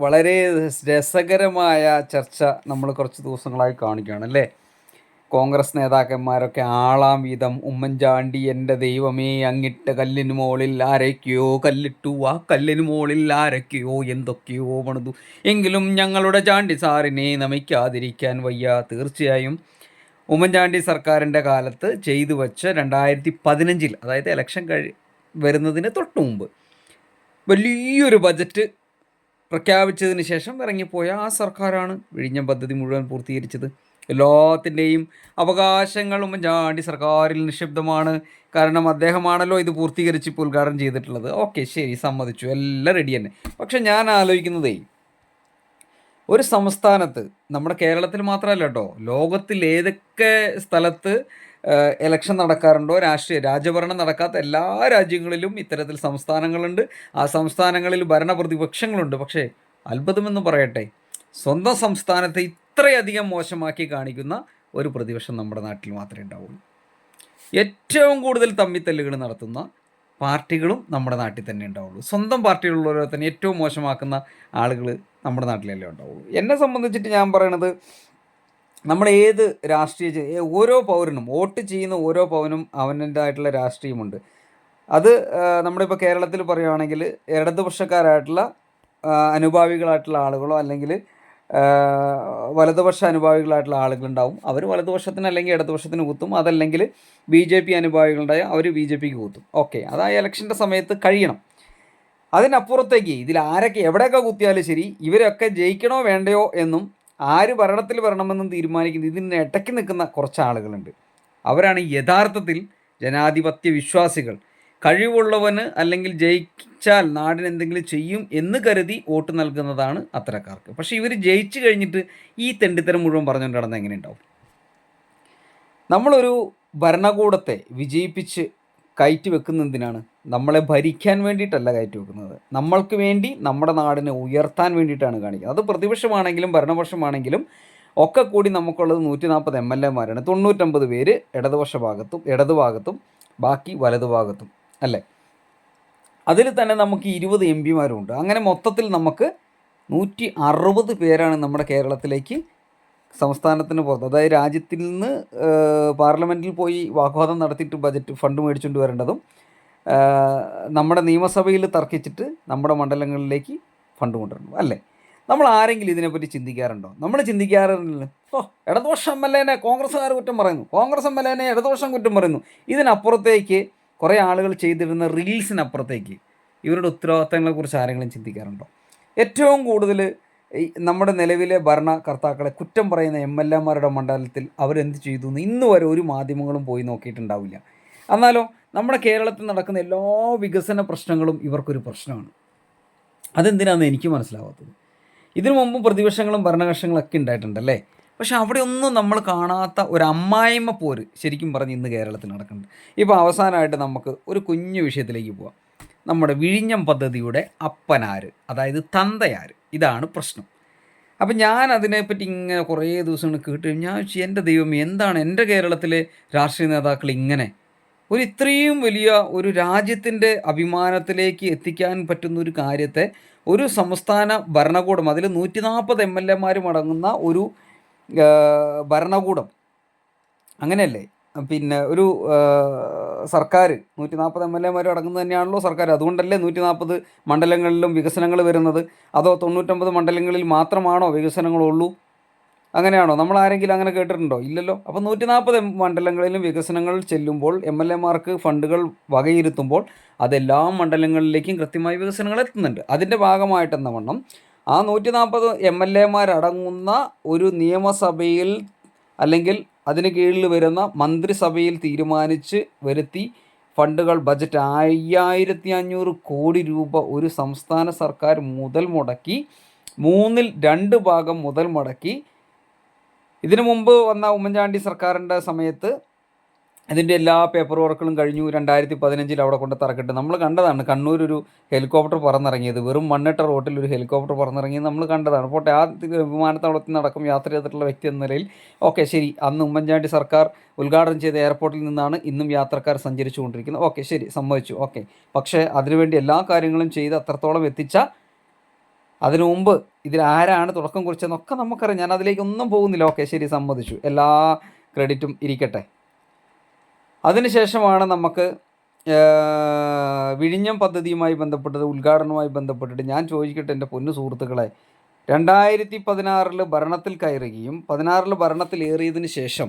വളരെ രസകരമായ ചർച്ച നമ്മൾ കുറച്ച് ദിവസങ്ങളായി കാണിക്കുകയാണ് അല്ലേ? കോൺഗ്രസ് നേതാക്കന്മാരൊക്കെ ആളാം വീതം ഉമ്മൻചാണ്ടി എന്റെ ദൈവമേ അങ്ങിട്ട് കല്ലിന് മുകളിൽ ആരൊക്കെയോ? കല്ലിട്ടു ആ കല്ലിന് മുകളിൽ ആരൊക്കെയോ? എന്തൊക്കെയോ പണിതു. എങ്കിലും ഞങ്ങളുടെ ചാണ്ടി സാറിനെ നമിക്കാതിരിക്കാൻ വയ്യ തീർച്ചയായും. ഉമ്മൻചാണ്ടി സർക്കാരിന്റെ കാലത്ത് ചെയ്തു വെച്ച രണ്ടായിരത്തി പതിനഞ്ചിൽ അതായത് ഇലക്ഷൻ കഴി വരുന്നതിന് തൊട്ട് മുമ്പ് വലിയൊരു ബജറ്റ് പ്രഖ്യാപിച്ചതിന് ശേഷം ഇറങ്ങിപ്പോയ ആ സർക്കാരാണ് വിഴിഞ്ഞം പദ്ധതി മുഴുവൻ പൂർത്തീകരിച്ചത്. എല്ലാത്തിന്റെയും അവകാശങ്ങൾ ഉമ്മൻചാണ്ടി സർക്കാരിൽ നിക്ഷിപ്തമാണ് കാരണം അദ്ദേഹമാണല്ലോ ഇത് പൂർത്തീകരിച്ച് ഇപ്പോൾ ഉദ്ഘാടനം ചെയ്തിട്ടുള്ളത്. ഓക്കെ ശരി സമ്മതിച്ചു. എല്ലാം റെഡി തന്നെ. പക്ഷെ ഞാൻ ആലോചിക്കുന്നതേ ഒരു സംസ്ഥാനത്ത് നമ്മുടെ കേരളത്തിൽ മാത്രമല്ല കേട്ടോ ലോകത്തിൽ ഏതൊക്കെ സ്ഥലത്ത് ഇലക്ഷൻ നടക്കാറുണ്ടോ? രാഷ്ട്രീയ രാജഭരണം നടക്കാത്ത എല്ലാ രാജ്യങ്ങളിലും ഇത്തരത്തിൽ സംസ്ഥാനങ്ങളുണ്ട്. ആ സംസ്ഥാനങ്ങളിൽ ഭരണപ്രതിപക്ഷങ്ങളുണ്ട്. പക്ഷേ അത്ഭുതമെന്ന് പറയട്ടെ സ്വന്തം സംസ്ഥാനത്തെ ഇത്രയധികം മോശമാക്കി കാണിക്കുന്ന ഒരു പ്രതിപക്ഷം നമ്മുടെ നാട്ടിൽ മാത്രമേ ഉണ്ടാവുള്ളൂ. ഏറ്റവും കൂടുതൽ തമ്മിത്തല്ലുകൾ നടത്തുന്ന പാർട്ടികളും നമ്മുടെ നാട്ടിൽ തന്നെ ഉണ്ടാവുള്ളൂ. സ്വന്തം പാർട്ടിയിലുള്ളവരെ തന്നെ ഏറ്റവും മോശമാക്കുന്ന ആളുകൾ നമ്മുടെ നാട്ടിലല്ലേ ഉണ്ടാവുള്ളൂ. എന്നെ സംബന്ധിച്ചിട്ട് ഞാൻ പറയണത് നമ്മൾ ഏത് രാഷ്ട്രീയ ഓരോ പൗരനും വോട്ട് ചെയ്യുന്ന ഓരോ പൗരനും അവന്റെതായിട്ടുള്ള രാഷ്ട്രീയമുണ്ട്. അത് നമ്മളിപ്പോൾ കേരളത്തിൽ പറയുകയാണെങ്കിൽ ഇടതുപക്ഷക്കാരായിട്ടുള്ള അനുഭാവികളായിട്ടുള്ള ആളുകളോ അല്ലെങ്കിൽ വലതുപക്ഷ അനുഭാവികളായിട്ടുള്ള ആളുകളുണ്ടാവും. അവർ വലതുപക്ഷത്തിന് അല്ലെങ്കിൽ ഇടതുപക്ഷത്തിന് കുത്തും. അതല്ലെങ്കിൽ ബി ജെ പി അനുഭാവികളുണ്ടായ അവർ ബി ജെ പിക്ക് കുത്തും. ഓക്കെ അത് ആ ഇലക്ഷന്റെ സമയത്ത് കഴിയണം. അതിനപ്പുറത്തേക്ക് ഇതിൽ ആരൊക്കെ എവിടെയൊക്കെ കുത്തിയാലും ശരി ഇവരൊക്കെ ജയിക്കണോ വേണ്ടയോ എന്നും ആര് ഭരണത്തിൽ വരണമെന്ന് തീരുമാനിക്കുന്നത് ഇതിന് ഇടയ്ക്ക് നിൽക്കുന്ന കുറച്ച് ആളുകളുണ്ട്. അവരാണ് യഥാർത്ഥത്തിൽ ജനാധിപത്യ വിശ്വാസികൾ. കഴിവുള്ളവന് അല്ലെങ്കിൽ ജയിച്ചാൽ നാടിന് എന്തെങ്കിലും ചെയ്യും എന്ന് കരുതി വോട്ട് നൽകുന്നതാണ് അത്തരക്കാർക്ക്. പക്ഷേ ഇവർ ജയിച്ചു കഴിഞ്ഞിട്ട് ഈ തെണ്ടിത്തരം മുഴുവൻ പറഞ്ഞുകൊണ്ട് നടന്നത് എങ്ങനെ ഉണ്ടാവും നമ്മളൊരു ഭരണകൂടത്തെ വിജയിപ്പിച്ച് കയറ്റി വെക്കുന്നതിനാണ് നമ്മളെ ഭരിക്കാൻ വേണ്ടിയിട്ടല്ല കയറ്റി വെക്കുന്നത്. നമ്മൾക്ക് വേണ്ടി നമ്മുടെ നാടിനെ ഉയർത്താൻ വേണ്ടിയിട്ടാണ് കാണിക്കുന്നത്. അത് പ്രതിപക്ഷമാണെങ്കിലും ഭരണപക്ഷമാണെങ്കിലും ഒക്കെ കൂടി നമുക്കുള്ളത് നൂറ്റി നാൽപ്പത് എം എൽ എമാരാണ്. തൊണ്ണൂറ്റമ്പത് പേര് ഇടതുപക്ഷ ഭാഗത്തും ഇടതുഭാഗത്തും ബാക്കി വലതുഭാഗത്തും അല്ലേ? അതിൽ തന്നെ നമുക്ക് ഇരുപത് എം പിമാരുണ്ട്. അങ്ങനെ മൊത്തത്തിൽ നമുക്ക് നൂറ്റി അറുപത് പേരാണ് നമ്മുടെ കേരളത്തിലേക്ക് സംസ്ഥാനത്തിന് പുറത്ത് അതായത് രാജ്യത്തിൽ നിന്ന് പാർലമെന്റിൽ പോയി വാഗ്വാദം നടത്തിയിട്ട് ബജറ്റ് ഫണ്ട് മേടിച്ചുകൊണ്ട് വരേണ്ടതും നമ്മുടെ നിയമസഭയിൽ തർക്കിച്ചിട്ട് നമ്മുടെ മണ്ഡലങ്ങളിലേക്ക് ഫണ്ട് കൊണ്ടുവരണം അല്ലേ? നമ്മൾ ആരെങ്കിലും ഇതിനെപ്പറ്റി ചിന്തിക്കാറുണ്ടോ? നമ്മൾ ചിന്തിക്കാറില്ല ഓ ഇടതുപക്ഷ എം എൽ എനെ കോൺഗ്രസ്സുകാർ കുറ്റം പറയുന്നു. കോൺഗ്രസ് എം എൽ എനെ ഇടതുപക്ഷം കുറ്റം പറയുന്നു. ഇതിനപ്പുറത്തേക്ക് കുറേ ആളുകൾ ചെയ്തിരുന്ന റീൽസിനപ്പുറത്തേക്ക് ഇവരുടെ ഉത്തരവാദിത്തങ്ങളെക്കുറിച്ച് ആരെങ്കിലും ചിന്തിക്കാറുണ്ടോ? ഏറ്റവും കൂടുതൽ നമ്മുടെ നിലവിലെ ഭരണകർത്താക്കളെ കുറ്റം പറയുന്ന എം എൽ എമാരുടെ മണ്ഡലത്തിൽ അവരെന്ത് ചെയ്തു എന്ന് ഇന്ന് വരെ ഒരു മാധ്യമങ്ങളും പോയി നോക്കിയിട്ടുണ്ടാവില്ല. എന്നാലോ നമ്മുടെ കേരളത്തിൽ നടക്കുന്ന എല്ലാ വികസന പ്രശ്നങ്ങളും ഇവർക്കൊരു പ്രശ്നമാണ്. അതെന്തിനാണെന്ന് എനിക്ക് മനസ്സിലാവാത്തത്. ഇതിനു മുമ്പ് പ്രതിപക്ഷങ്ങളും ഭരണകക്ഷങ്ങളൊക്കെ ഉണ്ടായിട്ടുണ്ടല്ലേ പക്ഷെ അവിടെ ഒന്നും നമ്മൾ കാണാത്ത ഒരു അമ്മായിമ്മ പോര് ശരിക്കും പറഞ്ഞ് ഇന്ന് കേരളത്തിൽ നടക്കുന്നുണ്ട്. ഇപ്പോൾ അവസാനമായിട്ട് നമുക്ക് ഒരു കുഞ്ഞു വിഷയത്തിലേക്ക് പോവാം. നമ്മുടെ വിഴിഞ്ഞം പദ്ധതിയുടെ അപ്പനാര് അതായത് തന്തയാര്. ഇതാണ് പ്രശ്നം. അപ്പം ഞാൻ അതിനെപ്പറ്റി ഇങ്ങനെ കുറേ ദിവസങ്ങൾ കേട്ട് ഞാൻ എന്റെ ദൈവം എന്താണ് എന്റെ കേരളത്തിലെ രാഷ്ട്രീയ നേതാക്കൾ ഇങ്ങനെ? ഒരു ഇത്രയും വലിയ ഒരു രാജ്യത്തിന്റെ അഭിമാനത്തിലേക്ക് എത്തിക്കാൻ പറ്റുന്ന ഒരു കാര്യത്തെ ഒരു സംസ്ഥാന ഭരണകൂടം അതിൽ നൂറ്റി നാൽപ്പത് എം എൽ എമാരും അടങ്ങുന്ന ഒരു ഭരണകൂടം. അങ്ങനെയല്ലേ? പിന്നെ ഒരു സർക്കാർ നൂറ്റി നാൽപ്പത് എം എൽ എമാരും അടങ്ങുന്നത് തന്നെയാണല്ലോ സർക്കാർ അതുകൊണ്ടല്ലേ നൂറ്റി നാൽപ്പത് മണ്ഡലങ്ങളിലും വികസനങ്ങൾ വരുന്നത്? അതോ തൊണ്ണൂറ്റൊമ്പത് മണ്ഡലങ്ങളിൽ മാത്രമാണോ വികസനങ്ങളുള്ളൂ? അങ്ങനെയാണോ? നമ്മൾ ആരെങ്കിലും അങ്ങനെ കേട്ടിട്ടുണ്ടോ? ഇല്ലല്ലോ. അപ്പോൾ നൂറ്റി നാൽപ്പത് മണ്ഡലങ്ങളിലും വികസനങ്ങൾ ചെല്ലുമ്പോൾ എം എൽ എമാർക്ക് ഫണ്ടുകൾ വകയിരുത്തുമ്പോൾ അതെല്ലാ മണ്ഡലങ്ങളിലേക്കും കൃത്യമായി വികസനങ്ങൾ എത്തുന്നുണ്ട്. അതിന്റെ ഭാഗമായിട്ടെന്ന വണ്ണം? ആ നൂറ്റി നാൽപ്പത് എം എൽ എമാരടങ്ങുന്ന ഒരു നിയമസഭയിൽ അല്ലെങ്കിൽ അതിന് കീഴിൽ വരുന്ന മന്ത്രിസഭയിൽ തീരുമാനിച്ച് വരുത്തി ഫണ്ടുകൾ ബജറ്റ് അയ്യായിരത്തി അഞ്ഞൂറ് കോടി രൂപ ഒരു സംസ്ഥാന സർക്കാർ മുതൽ മുടക്കി മൂന്നിൽ രണ്ട് ഭാഗം മുതൽ മുടക്കി. ഇതിനു മുമ്പ് വന്ന ഉമ്മൻചാണ്ടി സർക്കാരിന്റെ സമയത്ത് ഇതിന്റെ എല്ലാ പേപ്പർ വർക്കുകളും കഴിഞ്ഞു രണ്ടായിരത്തി പതിനഞ്ചിൽ അവിടെ കൊണ്ട് തറക്കിട്ട്. നമ്മൾ കണ്ടതാണ് കണ്ണൂർ ഒരു ഹെലികോപ്റ്റർ പറന്നിറങ്ങിയത്. വെറും മണ്ണിട്ട റോട്ടിൽ ഒരു ഹെലികോപ്റ്റർ പറന്നിറങ്ങിയത് നമ്മൾ കണ്ടതാണ്. പോട്ടെ ആ വിമാനത്താവളത്തിൽ നടക്കും യാത്ര ചെയ്തിട്ടുള്ള വ്യക്തി എന്ന നിലയിൽ. ഓക്കെ ശരി. അന്ന് ഉമ്മൻചാണ്ടി സർക്കാർ ഉദ്ഘാടനം ചെയ്ത എയർപോർട്ടിൽ നിന്നാണ് ഇന്നും യാത്രക്കാർ സഞ്ചരിച്ചു കൊണ്ടിരിക്കുന്നത് ഓക്കെ ശരി. സമ്മതിച്ചു. ഓക്കെ പക്ഷേ അതിനുവേണ്ടി എല്ലാ കാര്യങ്ങളും ചെയ്ത് അത്രത്തോളം എത്തിച്ച അതിനു മുമ്പ് ഇതിൽ ആരാണ് തുടക്കം കുറിച്ചതെന്നൊക്കെ നമുക്കറിയാം. ഞാൻ അതിലേക്കൊന്നും പോകുന്നില്ല. ഓക്കെ ശരി. സമ്മതിച്ചു. എല്ലാ ക്രെഡിറ്റും ഇരിക്കട്ടെ. അതിനുശേഷമാണ് നമുക്ക് വിഴിഞ്ഞം പദ്ധതിയുമായി ബന്ധപ്പെട്ടത് ഉദ്ഘാടനവുമായി ബന്ധപ്പെട്ടിട്ട് ഞാൻ ചോദിക്കട്ടെ എന്റെ പൊന്നു സുഹൃത്തുക്കളെ. രണ്ടായിരത്തി പതിനാറിൽ ഭരണത്തിൽ കയറുകയും പതിനാറിൽ ഭരണത്തിലേറിയതിന് ശേഷം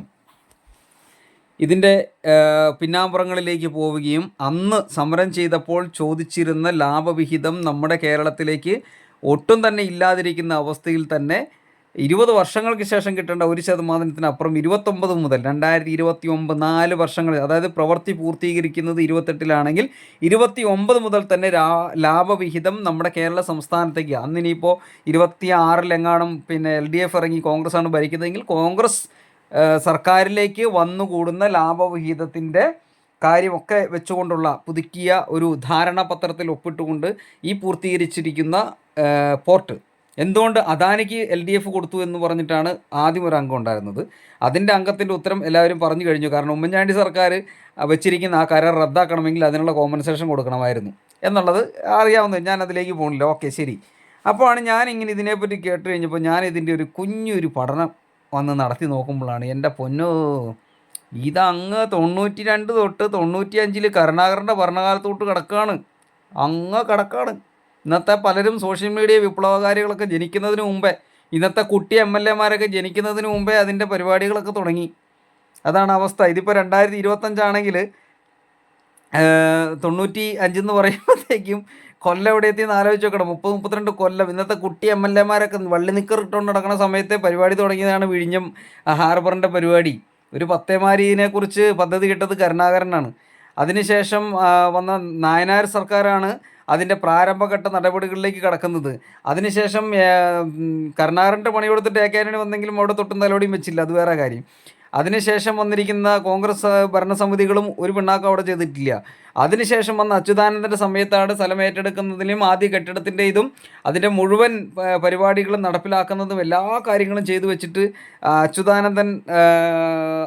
ഇതിന്റെ പിന്നാമ്പുറങ്ങളിലേക്ക് പോവുകയും അന്ന് സമരം ചെയ്തപ്പോൾ ചോദിച്ചിരുന്ന ലാഭവിഹിതം നമ്മുടെ കേരളത്തിലേക്ക് ഒട്ടും തന്നെ ഇല്ലാതിരിക്കുന്ന അവസ്ഥയിൽ തന്നെ ഇരുപത് വർഷങ്ങൾക്ക് ശേഷം കിട്ടേണ്ട ഒരു ശതമാനത്തിനപ്പുറം ഇരുപത്തൊമ്പത് മുതൽ രണ്ടായിരത്തി ഇരുപത്തി ഒമ്പത് നാല് വർഷങ്ങൾ അതായത് പ്രവൃത്തി പൂർത്തീകരിക്കുന്നത് ഇരുപത്തെട്ടിലാണെങ്കിൽ ഇരുപത്തി ഒമ്പത് മുതൽ തന്നെ ലാഭവിഹിതം നമ്മുടെ കേരള സംസ്ഥാനത്തേക്ക്. അന്നിനിയിപ്പോൾ ഇരുപത്തി ആറിലെങ്ങാനും പിന്നെ എൽ ഡി എഫ് ഇറങ്ങി കോൺഗ്രസ് ആണ് ഭരിക്കുന്നതെങ്കിൽ കോൺഗ്രസ് സർക്കാരിലേക്ക് വന്നുകൂടുന്ന ലാഭവിഹിതത്തിന്റെ കാര്യമൊക്കെ വെച്ചുകൊണ്ടുള്ള പുതുക്കിയ ഒരു ധാരണാപത്രത്തിൽ ഒപ്പിട്ടുകൊണ്ട് ഈ പൂർത്തീകരിച്ചിരിക്കുന്ന പോർട്ട്. എന്തുകൊണ്ട് അദാനിക്ക് എൽ ഡി എഫ് കൊടുത്തു എന്ന് പറഞ്ഞിട്ടാണ് ആദ്യം ഒരു അംഗം ഉണ്ടായിരുന്നത്? അതിന്റെ അംഗത്തിന്റെ ഉത്തരം എല്ലാവരും പറഞ്ഞു കഴിഞ്ഞു. കാരണം ഉമ്മൻചാണ്ടി സർക്കാർ വെച്ചിരിക്കുന്ന ആ കരാർ റദ്ദാക്കണമെങ്കിൽ അതിനുള്ള കോമ്പൻസേഷൻ കൊടുക്കണമായിരുന്നു. എന്നുള്ളത് അറിയാവുന്നത്. ഞാൻ അതിലേക്ക് പോകണില്ല ഓക്കെ ശരി. അപ്പോഴാണ് ഞാൻ ഇങ്ങനെ ഇതിനെപ്പറ്റി കേട്ട് കഴിഞ്ഞപ്പോൾ ഞാൻ ഇതിന്റെ ഒരു കുഞ്ഞൊരു പഠനം വന്ന് നടത്തി നോക്കുമ്പോഴാണ് എന്റെ പൊന്നോ ഇതങ്ങ് തൊണ്ണൂറ്റി രണ്ട് തൊട്ട് തൊണ്ണൂറ്റി അഞ്ചിൽ കരുണാകരന്റെ ഭരണകാലത്തോട്ട് കിടക്കുകയാണ് അങ്ങ് കിടക്കാണ്. ഇന്നത്തെ പലരും സോഷ്യൽ മീഡിയ വിപ്ലവകാരികളൊക്കെ ജനിക്കുന്നതിന് മുമ്പേ ഇന്നത്തെ കുട്ടി എം എൽ എമാരൊക്കെ ജനിക്കുന്നതിന് മുമ്പേ അതിന്റെ പരിപാടികളൊക്കെ തുടങ്ങി. അതാണ് അവസ്ഥ. ഇതിപ്പോൾ രണ്ടായിരത്തി ഇരുപത്തഞ്ചാണെങ്കിൽ തൊണ്ണൂറ്റി അഞ്ചെന്ന് പറയുമ്പോഴത്തേക്കും കൊല്ലം എവിടെ എത്തി ആലോചിച്ച് നോക്കണം. മുപ്പത് മുപ്പത്തിരണ്ട് കൊല്ലം ഇന്നത്തെ കുട്ടി എം എൽ എമാരൊക്കെ വള്ളി നിക്കർ ഇട്ടുകൊണ്ട് നടക്കുന്ന സമയത്തെ പരിപാടി തുടങ്ങിയതാണ് വിഴിഞ്ഞം ഹാർബറിന്റെ പരിപാടി. ഒരു പത്തേമാരിനെക്കുറിച്ച് പദ്ധതി കിട്ടത് കരുണാകരനാണ്. അതിനുശേഷം വന്ന നായനാർ സർക്കാരാണ് അതിന്റെ പ്രാരംഭഘട്ട നടപടികളിലേക്ക് കടക്കുന്നത്. അതിനുശേഷം കരുണാകരന്റെ പണി കൊടുത്തിട്ട് എ കെ ആന്റണി വന്നെങ്കിലും അവിടെ തൊട്ടും തലോടിയും വെച്ചില്ല. അത് വേറെ കാര്യം. അതിനുശേഷം വന്നിരിക്കുന്ന കോൺഗ്രസ് ഭരണസമിതികളും ഒരു പിണ്ണാക്കം അവിടെ ചെയ്തിട്ടില്ല. അതിനുശേഷം വന്ന അച്യുതാനന്ദന്റെ സമയത്താണ് സ്ഥലം ഏറ്റെടുക്കുന്നതിലും ആദ്യ കെട്ടിടത്തിന്റെ ഇതും അതിന്റെ മുഴുവൻ പരിപാടികളും നടപ്പിലാക്കുന്നതും എല്ലാ കാര്യങ്ങളും ചെയ്തു വെച്ചിട്ട് അച്യുതാനന്ദൻ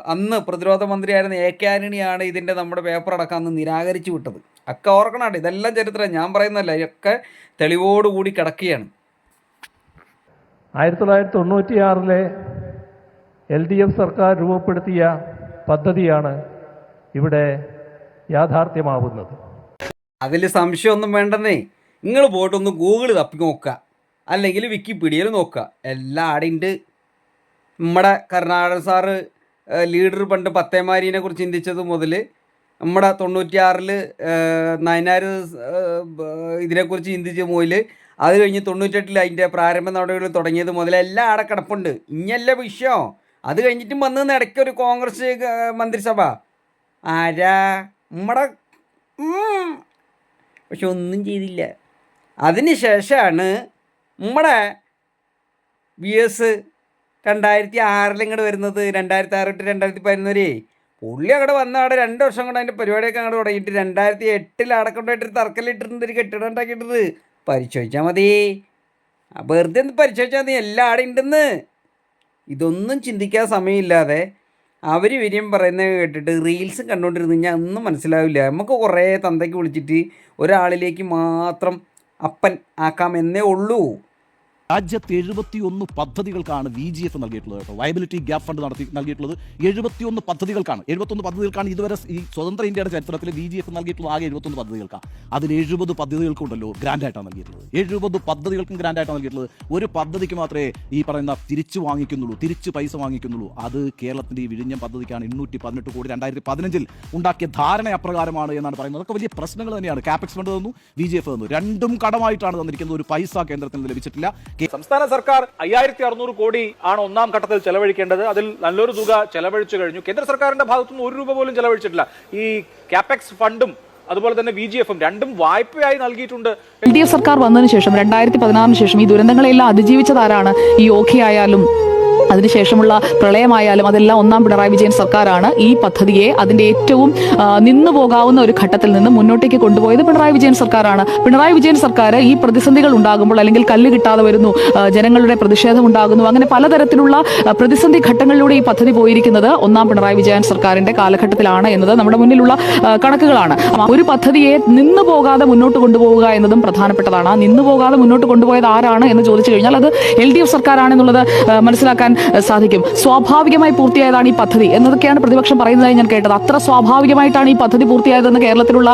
അന്ന് പ്രതിരോധ മന്ത്രിയായിരുന്ന എ കെ ആന്റണിയാണ് ഇതിന്റെ നമ്മുടെ പേപ്പർ അടക്കം അന്ന് നിരാകരിച്ചു വിട്ടത്. ഒക്കെ ഓർക്കണാട്ടെ ഇതെല്ലാം ചരിത്രം. ഞാൻ പറയുന്നതല്ല ഇതൊക്കെ തെളിവോടുകൂടി കിടക്കുകയാണ്. ആയിരത്തി തൊള്ളായിരത്തി തൊണ്ണൂറ്റിയാറിലെ എൽ ഡി എഫ് സർക്കാർ രൂപപ്പെടുത്തിയ പദ്ധതിയാണ് ഇവിടെ യാഥാർത്ഥ്യമാവുന്നത്. അതിൽ സംശയമൊന്നും വേണ്ടെന്നേ. നിങ്ങൾ പോയിട്ടൊന്ന് ഗൂഗിൾ തപ്പി നോക്കുക. അല്ലെങ്കിൽ വിക്കിപീഡിയയിൽ നോക്കുക. എല്ലാം ആടിണ്ട്. നമ്മുടെ കർണാടക സാറ് ലീഡർ പണ്ട് പത്തേമാരിനെ കുറിച്ച് ചിന്തിച്ചത് മുതൽ നമ്മുടെ തൊണ്ണൂറ്റിയാറിൽ നയനാർ ഇതിനെക്കുറിച്ച് ചിന്തിച്ച മുതൽ അത് കഴിഞ്ഞ് തൊണ്ണൂറ്റെട്ടിൽ അതിന്റെ പ്രാരംഭ നടപടികൾ തുടങ്ങിയത് മുതൽ എല്ലാം അവിടെ കിടപ്പുണ്ട് ഇങ്ങല്ല വിഷയം. അത് കഴിഞ്ഞിട്ടും വന്ന് ഇടയ്ക്ക് ഒരു കോൺഗ്രസ് മന്ത്രിസഭ. ആരാ? നമ്മുടെ. പക്ഷെ ഒന്നും ചെയ്തില്ല. അതിന് ശേഷമാണ് നമ്മുടെ വി എസ് രണ്ടായിരത്തി ആറിൽ ഇങ്ങോട്ട് വരുന്നത്. രണ്ടായിരത്തി ആറ് തൊട്ട് രണ്ടായിരത്തി പതിനൊന്നരേ. പുള്ളി അങ്ങോട്ട് വന്ന അവിടെ രണ്ട് വർഷം കൊണ്ട് അതിന്റെ പരിപാടിയൊക്കെ അങ്ങോട്ട് തുടങ്ങിയിട്ട് രണ്ടായിരത്തി എട്ടിൽ അവിടെ കൊണ്ടുപോയിട്ട് തറക്കല്ലിട്ടിട്ടുണ്ട് ഒരു കെട്ടിടം ഉണ്ടാക്കിയിട്ടത് പരിശോധിച്ചാൽ മതി. വെറുതെ ഒന്ന് പരിശോധിച്ചാൽ മതി. എല്ലാം അവിടെ ഉണ്ടെന്ന്. ഇതൊന്നും ചിന്തിക്കാൻ സമയമില്ലാതെ അവർ വിരിയും പറയുന്നത് കേട്ടിട്ട് റീൽസും കണ്ടുകൊണ്ടിരുന്ന് കഴിഞ്ഞാൽ ഒന്നും മനസ്സിലാവില്ല. നമുക്ക് കുറേ തന്തയ്ക്ക് വിളിച്ചിട്ട് ഒരാളിലേക്ക് മാത്രം അപ്പൻ ആക്കാം എന്നേ ഉള്ളൂ. രാജ്യത്ത് എഴുപത്തിയൊന്ന് പദ്ധതികൾക്കാണ് വി ജി എഫ് നൽകിയിട്ടുള്ളത് കേട്ടോ. വയബിലിറ്റി ഗ്യാപ്പ് ഫണ്ട് നടത്തി നൽകിയിട്ടുള്ളത് എഴുപത്തിയൊന്ന് പദ്ധതികൾക്കാണ്. എഴുപത്തൊന്ന് പദ്ധതികൾക്കാണ് ഇതുവരെ ഈ സ്വതന്ത്ര ഇന്ത്യയുടെ ചരിത്രത്തിൽ വി ജി എഫ് നൽകിയിട്ടുള്ളത് ആകെ എഴുപത്തൊന്ന് പദ്ധതികൾക്കാണ്. അതിൽ എഴുപത് പദ്ധതികൾക്കുണ്ടല്ലോ ഗ്രാൻഡായിട്ടാണ് നൽകിയിട്ടുള്ളത്. എഴുപത് പദ്ധതികൾക്കും ഗ്രാൻഡായിട്ടാണ് നൽകിയിട്ടുള്ളത്. ഒരു പദ്ധതിക്ക് മാത്രമേ ഈ പറയുന്ന തിരിച്ചു വാങ്ങിക്കുന്നുള്ളൂ തിരിച്ച് പൈസ വാങ്ങിക്കുന്നുള്ളൂ. അത് കേരളത്തിന്റെ ഈ വിഴിഞ്ഞം പദ്ധതിക്കാണ് എണ്ണൂറ്റി പതിനെട്ട് കോടി രണ്ടായിരത്തി പതിനഞ്ചിൽ ഉണ്ടാക്കിയ ധാരണ അപ്രകാരമാണ് എന്നാണ് പറയുന്നത്. അതൊക്കെ വലിയ പ്രശ്നങ്ങൾ തന്നെയാണ്. ക്യാപെക്സ് ഫണ്ട് തന്നു വി ജി എഫ് തന്നു. രണ്ടും കടമായിട്ടാണ് തന്നിരിക്കുന്നത്. ഒരു പൈസ കേന്ദ്രത്തിൽ നിന്ന് ലഭിച്ചിട്ടില്ല. സംസ്ഥാന സർക്കാർ അയ്യായിരത്തി അറുന്നൂറ് കോടി ആണ് ഒന്നാം ഘട്ടത്തിൽ ചെലവഴിക്കേണ്ടത്. അതിൽ നല്ലൊരു തുക ചെലവഴിച്ചു കഴിഞ്ഞു. കേന്ദ്ര സർക്കാരിന്റെ ഭാഗത്തുനിന്ന് ഒരു രൂപ പോലും ചെലവഴിച്ചിട്ടില്ല. ഈ കാപെക്സ് ഫണ്ടും അതുപോലെ തന്നെ വി ജി എഫും രണ്ടും വായ്പയായി നൽകിയിട്ടുണ്ട്. എൽ ഡി എഫ് സർക്കാർ വന്നതിന് ശേഷം രണ്ടായിരത്തി പതിനാറിന് ശേഷം ഈ ദുരന്തങ്ങളെല്ലാം അതിജീവിച്ചതാരാണ് ഈ ഓഖി ആയാലും അതിനുശേഷമുള്ള പ്രളയമായാലും അതെല്ലാം ഒന്നാം പിണറായി വിജയൻ സർക്കാരാണ് ഈ പദ്ധതിയെ അതിന്റെ ഏറ്റവും നിന്നു പോകാവുന്ന ഒരു ഘട്ടത്തിൽ നിന്ന് മുന്നോട്ടേക്ക് കൊണ്ടുപോയത് പിണറായി വിജയൻ സർക്കാരാണ്. പിണറായി വിജയൻ സർക്കാർ ഈ പ്രതിസന്ധികൾ ഉണ്ടാകുമ്പോൾ അല്ലെങ്കിൽ കല്ല് കിട്ടാതെ വരുന്നു ജനങ്ങളുടെ പ്രതിഷേധം ഉണ്ടാകുന്നു അങ്ങനെ പലതരത്തിലുള്ള പ്രതിസന്ധി ഘട്ടങ്ങളിലൂടെ ഈ പദ്ധതി പോയിരിക്കുന്നത് ഒന്നാം പിണറായി വിജയൻ സർക്കാരിന്റെ കാലഘട്ടത്തിലാണ് എന്നത് നമ്മുടെ മുന്നിലുള്ള കണക്കുകളാണ്. ഒരു പദ്ധതിയെ നിന്നു പോകാതെ മുന്നോട്ട് കൊണ്ടുപോകുക എന്നതും പ്രധാനപ്പെട്ടതാണ്. നിന്നു പോകാതെ മുന്നോട്ട് കൊണ്ടുപോയത് ആരാണ് എന്ന് ചോദിച്ചു കഴിഞ്ഞാൽ അത് എൽ ഡി എഫ് സർക്കാരാണെന്നുള്ളത് മനസ്സിലാക്കാൻ സാധിക്കും. സ്വാഭാവികമായി പൂർത്തിയായതാണ് ഈ പദ്ധതി എന്നതൊക്കെയാണ് പ്രതിപക്ഷം പറയുന്നതായി ഞാൻ കേട്ടത്. അത്ര സ്വാഭാവികമായിട്ടാണ് ഈ പദ്ധതി പൂർത്തിയായതെന്ന് കേരളത്തിലുള്ള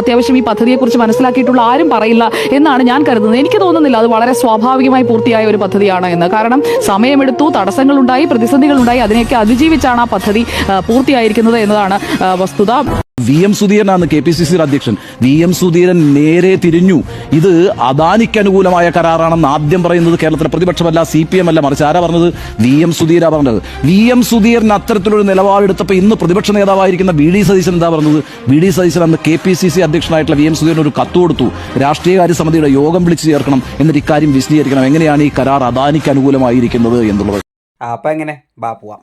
അത്യാവശ്യം ഈ പദ്ധതിയെക്കുറിച്ച് മനസ്സിലാക്കിയിട്ടുള്ള ആരും പറയില്ല എന്നാണ് ഞാൻ കരുതുന്നത്. എനിക്ക് തോന്നുന്നില്ല അത് വളരെ സ്വാഭാവികമായി പൂർത്തിയായ ഒരു പദ്ധതിയാണ് എന്ന്. കാരണം സമയമെടുത്തു തടസ്സങ്ങളുണ്ടായി പ്രതിസന്ധികളുണ്ടായി അതിനെയൊക്കെ അതിജീവിച്ചാണ് ആ പദ്ധതി പൂർത്തിയായിരിക്കുന്നത് എന്നതാണ് വസ്തുത. വി എം സുധീരനാണ് കെ പി സി സി അധ്യക്ഷൻ. വി എം സുധീരൻ നേരെ തിരിഞ്ഞു. ഇത് അദാനിക്ക് അനുകൂലമായ കരാറാണെന്ന് ആദ്യം പറയുന്നത് കേരളത്തിലെ പ്രതിപക്ഷമല്ല സി പി എം അല്ല. മറിച്ച് ആരാ പറഞ്ഞത്? വി എം സുധീര പറഞ്ഞത്. വി എം സുധീരൻ അത്തരത്തിലൊരു നിലപാടെടുത്തപ്പോൾ ഇന്ന് പ്രതിപക്ഷ നേതാവായിരിക്കുന്ന വി ഡി സതീശൻ എന്താ പറഞ്ഞത്? വി ഡി സതീശൻ അന്ന് കെ പി സി സി അധ്യക്ഷനായിട്ടുള്ള വി എം സുധീരൻ ഒരു കത്ത് കൊടുത്തു. രാഷ്ട്രീയകാര്യ സമിതിയുടെ യോഗം വിളിച്ചു ചേർക്കണം എന്നിട്ട് ഇക്കാര്യം വിശദീകരിക്കണം. എങ്ങനെയാണ് ഈ കരാർ അദാനിക്ക് അനുകൂലമായിരിക്കുന്നത് എന്നുള്ളത്? അപ്പൊ എങ്ങനെ? ബാ പോവാം.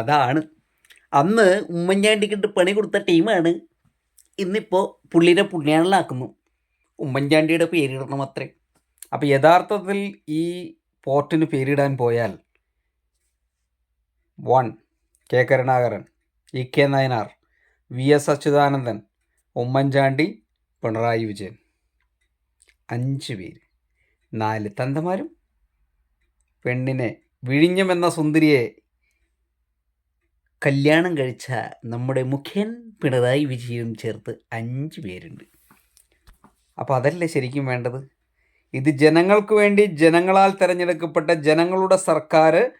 അതാണ് അന്ന് ഉമ്മൻചാണ്ടിക്കിട്ട് പണി കൊടുത്ത ടീമാണ്. ഇന്നിപ്പോൾ പുള്ളിനെ പുണ്യാളിലാക്കുന്നു ഉമ്മൻചാണ്ടിയുടെ പേരിടണം അത്രേ. അപ്പോൾ യഥാർത്ഥത്തിൽ ഈ പോർട്ടിന് പേരിടാൻ പോയാൽ one K Karunakaran E K Nayanar V S Achuthanandan Oommen Chandy Pinarayi Vijayan. അഞ്ച് പേര്. നാല് തന്തമാരും. പെണ്ണിനെ വിഴിഞ്ഞം എന്ന സുന്ദരിയെ കല്യാണം കഴിച്ച നമ്മുടെ മുഖ്യൻ പിണറായി വിജയനും ചേർത്ത് അഞ്ച് പേരുണ്ട്. അപ്പോൾ അതല്ലേ ശരിക്കും വേണ്ടത്? ഇത് ജനങ്ങൾക്ക് വേണ്ടി ജനങ്ങളാൽ തിരഞ്ഞെടുക്കപ്പെട്ട ജനങ്ങളുടെ സർക്കാർ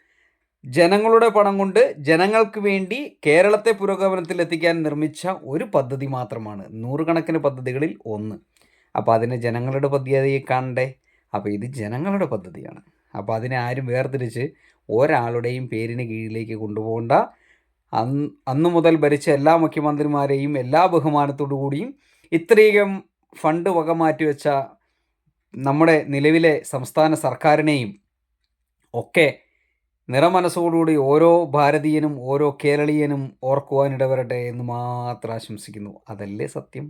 ജനങ്ങളുടെ പണം കൊണ്ട് ജനങ്ങൾക്ക് വേണ്ടി കേരളത്തെ പുരോഗമനത്തിൽ എത്തിക്കാൻ നിർമ്മിച്ച ഒരു പദ്ധതി മാത്രമാണ്. നൂറുകണക്കിന് പദ്ധതികളിൽ ഒന്ന്. അപ്പോൾ അതിനെ ജനങ്ങളുടെ പദ്ധതിയായി കാണണ്ടേ? അപ്പോൾ ഇത് ജനങ്ങളുടെ പദ്ധതിയാണ്. അപ്പോൾ അതിനെ ആരും വേർതിരിച്ച് ഒരാളുടെയും പേരിന് കീഴിലേക്ക് കൊണ്ടുപോകണ്ട. അന്ന് മുതൽ ഭരിച്ച എല്ലാ മുഖ്യമന്ത്രിമാരെയും എല്ലാ ബഹുമാനത്തോടു കൂടിയും ഇത്രയും ഫണ്ട് വക മാറ്റിവെച്ച നമ്മുടെ നിലവിലെ സംസ്ഥാന സർക്കാരിനെയും ഒക്കെ നിറമനസ്സോടുകൂടി ഓരോ ഭാരതീയനും ഓരോ കേരളീയനും ഓർക്കുവാനിടവരട്ടെ എന്ന് മാത്രം ആശംസിക്കുന്നു. അതല്ലേ സത്യം?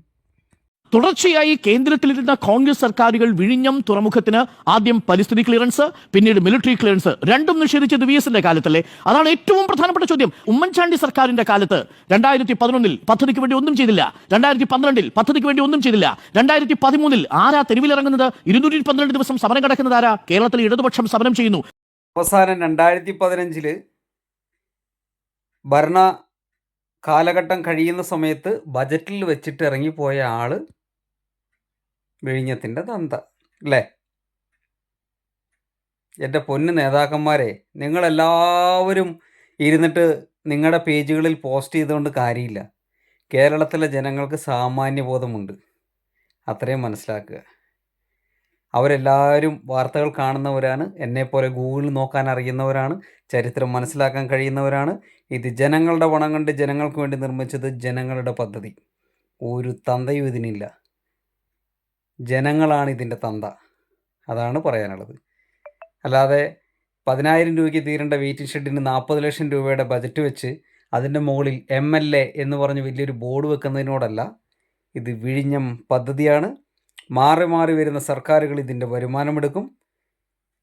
തുടർച്ചയായി കേന്ദ്രത്തിലിരുന്ന കോൺഗ്രസ് സർക്കാരുകൾ വിഴിഞ്ഞം തുറമുഖത്തിന് ആദ്യം പരിസ്ഥിതി ക്ലിയറൻസ് പിന്നീട് മിലിറ്ററി ക്ലിയറൻസ് രണ്ടും നിഷേധിച്ചത് വി എസിന്റെ കാലത്തല്ലേ? അതാണ് ഏറ്റവും പ്രധാനപ്പെട്ട ചോദ്യം. ഉമ്മൻചാണ്ടി സർക്കാരിന്റെ കാലത്ത് രണ്ടായിരത്തി പതിനൊന്നിൽ പദ്ധതിക്ക് വേണ്ടി ഒന്നും ചെയ്തില്ല. രണ്ടായിരത്തി പന്ത്രണ്ടിൽ പദ്ധതിക്ക് വേണ്ടി ഒന്നും ചെയ്തില്ല. രണ്ടായിരത്തി പതിമൂന്നിൽ ആരാ തെരുവിലിറങ്ങുന്നത്? ഇരുന്നൂറ്റി പന്ത്രണ്ട് ദിവസം സമരം കിടക്കുന്നത് ആരാ? കേരളത്തിൽ ഇടതുപക്ഷം സമരം ചെയ്യുന്നു. അവസാനം രണ്ടായിരത്തി പതിനഞ്ചിൽ ഭരണ കാലഘട്ടം കഴിയുന്ന സമയത്ത് ബജറ്റിൽ വെച്ചിട്ട് ഇറങ്ങിപ്പോയ ആൾ വിഴിഞ്ഞത്തിന്റെ തന്ത അല്ലേ എന്റെ പൊന്ന് നേതാക്കന്മാരെ നിങ്ങളെല്ലാവരും ഇരുന്നിട്ട് നിങ്ങളുടെ പേജുകളിൽ പോസ്റ്റ് ചെയ്തുകൊണ്ട് കാര്യമില്ല കേരളത്തിലെ ജനങ്ങൾക്ക് സാമാന്യബോധമുണ്ട് അത്രയും മനസ്സിലാക്കുക. അവരെല്ലാവരും വാർത്തകൾ കാണുന്നവരാണ് എന്നെപ്പോലെ ഗൂഗിളിൽ നോക്കാൻ അറിയുന്നവരാണ് ചരിത്രം മനസ്സിലാക്കാൻ കഴിയുന്നവരാണ്. ഇത് ജനങ്ങളുടെ പണം കണ്ട് ജനങ്ങൾക്ക് വേണ്ടി നിർമ്മിച്ചത് ജനങ്ങളുടെ പദ്ധതി. ഒരു തന്തയും ഇതിനില്ല. ജനങ്ങളാണ് ഇതിന്റെ തന്ത. അതാണ് പറയാനുള്ളത്. അല്ലാതെ പതിനായിരം രൂപയ്ക്ക് തീരേണ്ട വെയിറ്റിംഗ് ഷെഡിന് നാൽപ്പത് ലക്ഷം രൂപയുടെ ബജറ്റ് വെച്ച് അതിന്റെ മുകളിൽ എം എൽ എ എന്ന് പറഞ്ഞ് വലിയൊരു ബോർഡ് വെക്കുന്നതിനോടല്ല ഇത് വിഴിഞ്ഞം പദ്ധതിയാണ്. മാറി മാറി വരുന്ന സർക്കാരുകൾ ഇതിന്റെ വരുമാനമെടുക്കും.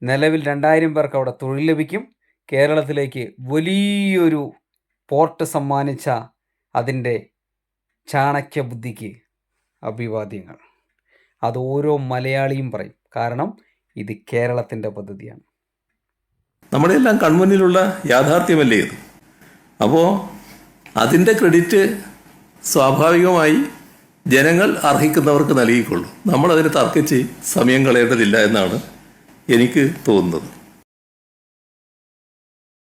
നിലവിൽ രണ്ടായിരം പേർക്ക് അവിടെ തൊഴിൽ ലഭിക്കും. കേരളത്തിലേക്ക് വലിയൊരു പോർട്ട് സമ്മാനിച്ച അതിന്റെ ചാണക്യ ബുദ്ധിക്ക് അഭിവാദ്യങ്ങൾ. അത് ഓരോ മലയാളിയും പറയും. കാരണം ഇത് കേരളത്തിന്റെ പദ്ധതിയാണ്. നമ്മുടെ എല്ലാം കൺമുന്നിലുള്ള യാഥാർത്ഥ്യമല്ലേ ഇത്? അപ്പോൾ അതിന്റെ ക്രെഡിറ്റ് സ്വാഭാവികമായി ജനങ്ങൾ അർഹിക്കുന്നവർക്ക് നൽകിക്കൊള്ളൂ. നമ്മളതിനെ തർക്കിച്ച് സമയം കളയേണ്ടതില്ല എന്നാണ് എനിക്ക് തോന്നുന്നത്.